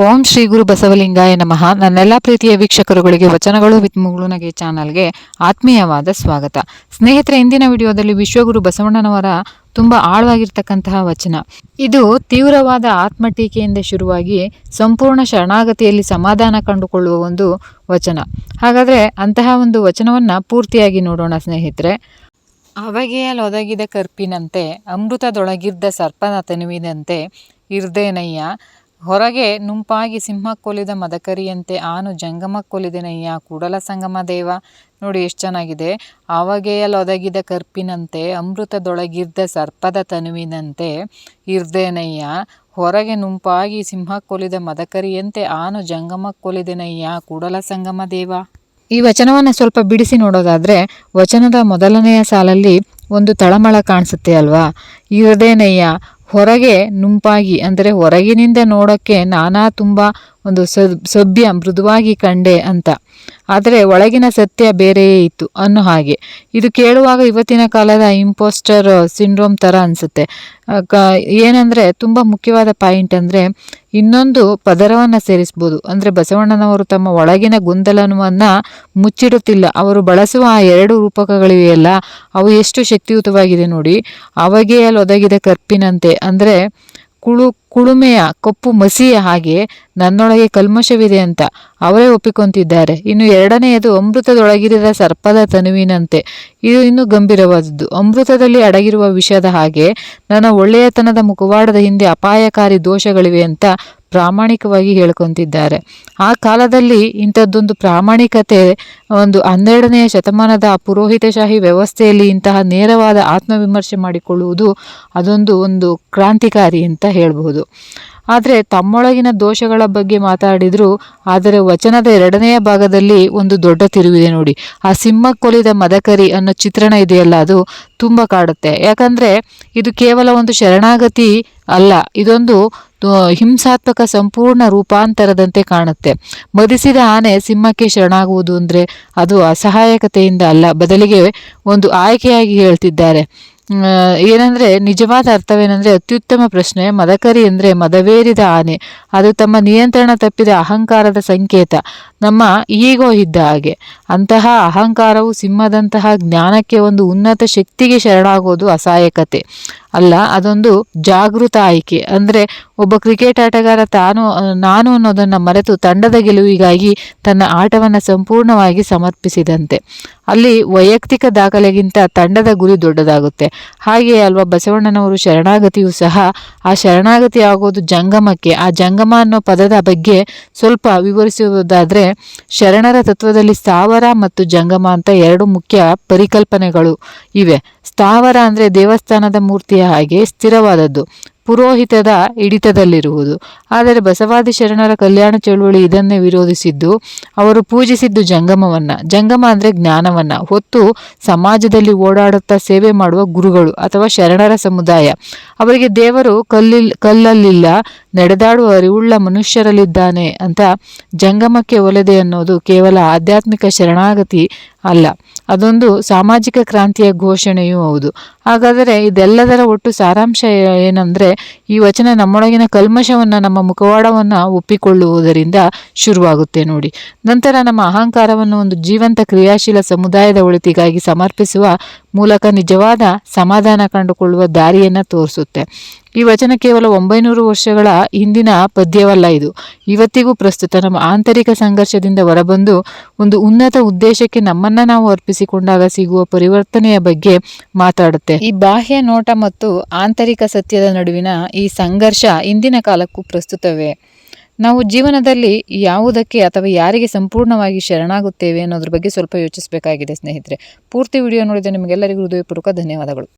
ಓಂ ಶ್ರೀ ಗುರು ಬಸವಲಿಂಗಾಯ ನಮಃ. ನನ್ನೆಲ್ಲ ಪ್ರೀತಿಯ ವೀಕ್ಷಕರುಗಳಿಗೆ, ವಚನಗಳು ವಿತ್ ಮುಗುಳುನಗೆ ಚಾನಲ್ಗೆ ಆತ್ಮೀಯವಾದ ಸ್ವಾಗತ. ಸ್ನೇಹಿತರೆ, ಇಂದಿನ ವಿಡಿಯೋದಲ್ಲಿ ವಿಶ್ವಗುರು ಬಸವಣ್ಣನವರ ತುಂಬ ಆಳವಾಗಿರ್ತಕ್ಕಂತಹ ವಚನ. ಇದು ತೀವ್ರವಾದ ಆತ್ಮಟೀಕೆಯಿಂದ ಶುರುವಾಗಿ ಸಂಪೂರ್ಣ ಶರಣಾಗತಿಯಲ್ಲಿ ಸಮಾಧಾನ ಕಂಡುಕೊಳ್ಳುವ ಒಂದು ವಚನ. ಹಾಗಾದರೆ ಅಂತಹ ಒಂದು ವಚನವನ್ನು ಪೂರ್ತಿಯಾಗಿ ನೋಡೋಣ ಸ್ನೇಹಿತರೆ. ಅವಗೆಯಲೊದಗಿದ ಕರ್ಪಿನಂತೆ, ಅಮೃತದೊಳಗಿದ್ದ ಸರ್ಪನ ತನುವಿನಂತೆ ಇರ್ದೇನಯ್ಯ ಹೊರಗೆ ನುಂಪಾಗಿ ಸಿಂಹ ಕೊಲಿದ ಮದಕರಿಯಂತೆ ಆನು ಜಂಗಮ ಕೊಲಿದೆನಯ್ಯ ಕೂಡಲ ಸಂಗಮ ದೇವ. ನೋಡಿ ಎಷ್ಟು ಚೆನ್ನಾಗಿದೆ. ಆವಗೆಯಲೊದಗಿದ ಕರ್ಪಿನಂತೆ ಅಮೃತದೊಳಗಿರ್ದ ಸರ್ಪದ ತನುವಿನಂತೆ ಇರ್ದೇನಯ್ಯ ಹೊರಗೆ ನುಂಪಾಗಿ ಸಿಂಹ ಕೊಲಿದ ಮದಕರಿಯಂತೆ ಆನು ಜಂಗಮ ಕೊಲಿದೆನಯ್ಯ ಕೂಡಲ ಸಂಗಮ ದೇವ. ಈ ವಚನವನ್ನು ಸ್ವಲ್ಪ ಬಿಡಿಸಿ ನೋಡೋದಾದರೆ ವಚನದ ಮೊದಲನೆಯ ಸಾಲಲ್ಲಿ ಒಂದು ತಳಮಳ ಕಾಣಿಸುತ್ತೆ ಅಲ್ವಾ? ಇರದೇನಯ್ಯ ಹೊರಗೆ ನುಂಪಾಗಿ ಅಂದರೆ ಹೊರಗಿನಿಂದ ನೋಡೋಕ್ಕೆ ನಾನಾ ತುಂಬ ಒಂದು ಸಭ್ಯ, ಮೃದುವಾಗಿ ಕಂಡೆ ಅಂತ. ಆದರೆ ಒಳಗಿನ ಸತ್ಯ ಬೇರೆಯೇ ಇತ್ತು ಅನ್ನೋ ಹಾಗೆ. ಇದು ಕೇಳುವಾಗ ಇವತ್ತಿನ ಕಾಲದ ಇಂಪೋಸ್ಟರ್ ಸಿಂಡ್ರೋಮ್ ಥರ ಅನಿಸುತ್ತೆ. ಏನಂದರೆ ತುಂಬ ಮುಖ್ಯವಾದ ಪಾಯಿಂಟ್ ಅಂದರೆ ಇನ್ನೊಂದು ಪದರವನ್ನು ಸೇರಿಸ್ಬೋದು. ಅಂದರೆ ಬಸವಣ್ಣನವರು ತಮ್ಮ ಒಳಗಿನ ಗೊಂದಲವನ್ನು ಮುಚ್ಚಿಡುತ್ತಿಲ್ಲ. ಅವರು ಬಳಸುವ ಆ ಎರಡು ರೂಪಕಗಳಿವೆಯಲ್ಲ ಅವು ಎಷ್ಟು ಶಕ್ತಿಯುತವಾಗಿದೆ ನೋಡಿ. ಅವಗೆಯಲ್ಲಿ ಒದಗಿದ ಕರ್ಪಿನಂತೆ. ಅಂದರೆ ಕುಳು ಕುಳುಮೆಯ, ಕಪ್ಪು ಮಸಿಯ ಹಾಗೆ ನನ್ನೊಳಗೆ ಕಲ್ಮಶವಿದೆ ಅಂತ ಅವರೇ ಒಪ್ಪಿಕೊಂತಿದ್ದಾರೆ. ಇನ್ನು ಎರಡನೆಯದು ಅಮೃತದೊಳಗಿರದ ಸರ್ಪದ ತನುವಿನಂತೆ. ಇದು ಇನ್ನೂ ಗಂಭೀರವಾದದ್ದು. ಅಮೃತದಲ್ಲಿ ಅಡಗಿರುವ ವಿಷದ ಹಾಗೆ ನನ್ನ ಒಳ್ಳೆಯತನದ ಮುಖವಾಡದ ಹಿಂದೆ ಅಪಾಯಕಾರಿ ದೋಷಗಳಿವೆ ಅಂತ ಪ್ರಾಮಾಣಿಕವಾಗಿ ಹೇಳ್ಕೊಂತಿದ್ದಾರೆ. ಆ ಕಾಲದಲ್ಲಿ ಇಂಥದ್ದೊಂದು ಪ್ರಾಮಾಣಿಕತೆ ಒಂದು ಹನ್ನೆರಡನೆಯ ಶತಮಾನದ ಪುರೋಹಿತಶಾಹಿ ವ್ಯವಸ್ಥೆಯಲ್ಲಿ ಇಂತಹ ನೇರವಾದ ಆತ್ಮವಿಮರ್ಶೆ ಮಾಡಿಕೊಳ್ಳುವುದು ಅದೊಂದು ಒಂದು ಕ್ರಾಂತಿಕಾರಿ ಅಂತ ಹೇಳಬಹುದು. ಆದರೆ ತಮ್ಮೊಳಗಿನ ದೋಷಗಳ ಬಗ್ಗೆ ಮಾತಾಡಿದ್ರು, ಆದರೆ ವಚನದ ಎರಡನೆಯ ಭಾಗದಲ್ಲಿ ಒಂದು ದೊಡ್ಡ ತಿರುವಿದೆ ನೋಡಿ. ಆ ಸಿಂಹ ಕೊಲಿದ ಮದಕರಿ ಅನ್ನೋ ಚಿತ್ರಣ ಇದೆಯಲ್ಲ, ಅದು ತುಂಬ ಕಾಡುತ್ತೆ. ಯಾಕಂದರೆ ಇದು ಕೇವಲ ಒಂದು ಶರಣಾಗತಿ ಅಲ್ಲ, ಇದೊಂದು ಹಿಂಸಾತ್ಮಕ ಸಂಪೂರ್ಣ ರೂಪಾಂತರದಂತೆ ಕಾಣುತ್ತೆ. ಮದಿಸಿದ ಆನೆ ಸಿಂಹಕ್ಕೆ ಶರಣಾಗುವುದು ಅಂದರೆ ಅದು ಅಸಹಾಯಕತೆಯಿಂದ ಅಲ್ಲ, ಬದಲಿಗೆ ಒಂದು ಆಯ್ಕೆಯಾಗಿ ಹೇಳ್ತಿದ್ದಾರೆ. ಏನಂದ್ರೆ ನಿಜವಾದ ಅರ್ಥವೇನೆಂದರೆ ಅತ್ಯುತ್ತಮ ಪ್ರಶ್ನೆ, ಮದಕರಿ ಅಂದ್ರೆ ಮದವೇರಿದ ಆನೆ. ಅದು ತಮ್ಮ ನಿಯಂತ್ರಣ ತಪ್ಪಿದ ಅಹಂಕಾರದ ಸಂಕೇತ. ನಮ್ಮ ಈಗೋ ಇದ್ದ ಹಾಗೆ. ಅಂತಹ ಅಹಂಕಾರವು ಸಿಂಹದಂತಹ ಜ್ಞಾನಕ್ಕೆ ಒಂದು ಉನ್ನತ ಶಕ್ತಿಗೆ ಶರಣಾಗೋದು ಅಸಹಾಯಕತೆ. ಅಲ್ಲ, ಅದೊಂದು ಜಾಗೃತ ಆಯ್ಕೆ. ಅಂದರೆ ಒಬ್ಬ ಕ್ರಿಕೆಟ್ ಆಟಗಾರ ತಾನು ನಾನು ಅನ್ನೋದನ್ನು ಮರೆತು ತಂಡದ ಗೆಲುವಿಗಾಗಿ ತನ್ನ ಆಟವನ್ನು ಸಂಪೂರ್ಣವಾಗಿ ಸಮರ್ಪಿಸಿದಂತೆ. ಅಲ್ಲಿ ವೈಯಕ್ತಿಕ ದಾಖಲೆಗಿಂತ ತಂಡದ ಗುರಿ ದೊಡ್ಡದಾಗುತ್ತೆ. ಹಾಗೆ ಅಲ್ವಾ, ಬಸವಣ್ಣನವರು ಶರಣಾಗತಿಯು ಸಹ, ಆ ಶರಣಾಗತಿ ಆಗೋದು ಜಂಗಮಕ್ಕೆ. ಆ ಜಂಗಮ ಅನ್ನೋ ಪದದ ಬಗ್ಗೆ ಸ್ವಲ್ಪ ವಿವರಿಸುವುದಾದರೆ, ಶರಣರ ತತ್ವದಲ್ಲಿ ಸ್ಥಾವರ ಮತ್ತು ಜಂಗಮ ಅಂತ ಎರಡು ಮುಖ್ಯ ಪರಿಕಲ್ಪನೆಗಳು ಇವೆ. ಸ್ಥಾವರ ಅಂದರೆ ದೇವಸ್ಥಾನದ ಮೂರ್ತಿಯ ಹಾಗೆ ಸ್ಥಿರವಾದದ್ದು. ಪುರೋಹಿತದ ಹಿಡಿತದಲ್ಲಿರುವುದು. ಆದರೆ ಬಸವಾದಿ ಶರಣರ ಕಲ್ಯಾಣ ಚಳುವಳಿ ಇದನ್ನೇ ವಿರೋಧಿಸಿದ್ದು, ಅವರು ಪೂಜಿಸಿದ್ದು ಜಂಗಮವನ್ನ. ಜಂಗಮ ಅಂದರೆ ಜ್ಞಾನವನ್ನು. ಹೊತ್ತು ಸಮಾಜದಲ್ಲಿ ಓಡಾಡುತ್ತಾ ಸೇವೆ ಮಾಡುವ ಗುರುಗಳು ಅಥವಾ ಶರಣರ ಸಮುದಾಯ. ಅವರಿಗೆ ದೇವರು ಕಲ್ಲಿಲ್, ಕಲ್ಲಲ್ಲಿಲ್ಲ, ನಡೆದಾಡುವ ಅರಿವುಳ್ಳ ಮನುಷ್ಯರಲ್ಲಿದ್ದಾನೆ ಅಂತ ಜಂಗಮಕ್ಕೆ ಒಲೆದೆ ಅನ್ನೋದು ಕೇವಲ ಆಧ್ಯಾತ್ಮಿಕ ಶರಣಾಗತಿ ಅಲ್ಲ, ಅದೊಂದು ಸಾಮಾಜಿಕ ಕ್ರಾಂತಿಯ ಘೋಷಣೆಯೂ ಹೌದು. ಹಾಗಾದರೆ ಇದೆಲ್ಲದರ ಒಟ್ಟು ಸಾರಾಂಶ ಏನಂದರೆ, ಈ ವಚನ ನಮ್ಮೊಳಗಿನ ಕಲ್ಮಶವನ್ನು, ನಮ್ಮ ಮುಖವಾಡವನ್ನು ಒಪ್ಪಿಕೊಳ್ಳುವುದರಿಂದ ಶುರುವಾಗುತ್ತೆ ನೋಡಿ. ನಂತರ ನಮ್ಮ ಅಹಂಕಾರವನ್ನು ಒಂದು ಜೀವಂತ ಕ್ರಿಯಾಶೀಲ ಸಮುದಾಯದ ಒಳಿತಿಗಾಗಿ ಸಮರ್ಪಿಸುವ ಮೂಲಕ ನಿಜವಾದ ಸಮಾಧಾನ ಕಂಡುಕೊಳ್ಳುವ ದಾರಿಯನ್ನು ತೋರಿಸುತ್ತೆ. ಈ ವಚನ ಕೇವಲ ಒಂಬೈನೂರು ವರ್ಷಗಳ ಹಿಂದಿನ ಪದ್ಯವಲ್ಲ ಇದು. ಇವತ್ತಿಗೂ ಪ್ರಸ್ತುತ ನಮ್ಮ ಆಂತರಿಕ ಸಂಘರ್ಷದಿಂದ ಹೊರಬಂದು ಒಂದು ಉನ್ನತ ಉದ್ದೇಶಕ್ಕೆ ನಮ್ಮನ್ನ ನಾವು ಅರ್ಪಿಸಿಕೊಂಡಾಗ ಸಿಗುವ ಪರಿವರ್ತನೆಯ ಬಗ್ಗೆ ಮಾತಾಡುತ್ತೆ. ಈ ಬಾಹ್ಯ ನೋಟ ಮತ್ತು ಆಂತರಿಕ ಸತ್ಯದ ನಡುವಿನ ಈ ಸಂಘರ್ಷ ಇಂದಿನ ಕಾಲಕ್ಕೂ ಪ್ರಸ್ತುತವೇ. ನಾವು ಜೀವನದಲ್ಲಿ ಯಾವುದಕ್ಕೆ ಅಥವಾ ಯಾರಿಗೆ ಸಂಪೂರ್ಣವಾಗಿ ಶರಣಾಗುತ್ತೇವೆ ಅನ್ನೋದ್ರ ಬಗ್ಗೆ ಸ್ವಲ್ಪ ಯೋಚಿಸಬೇಕಾಗಿದೆ ಸ್ನೇಹಿತರೆ. ಪೂರ್ತಿ ವಿಡಿಯೋ ನೋಡಿದ ನಿಮಗೆಲ್ಲರಿಗೂ ಹೃದಯಪೂರ್ವಕ ಧನ್ಯವಾದಗಳು.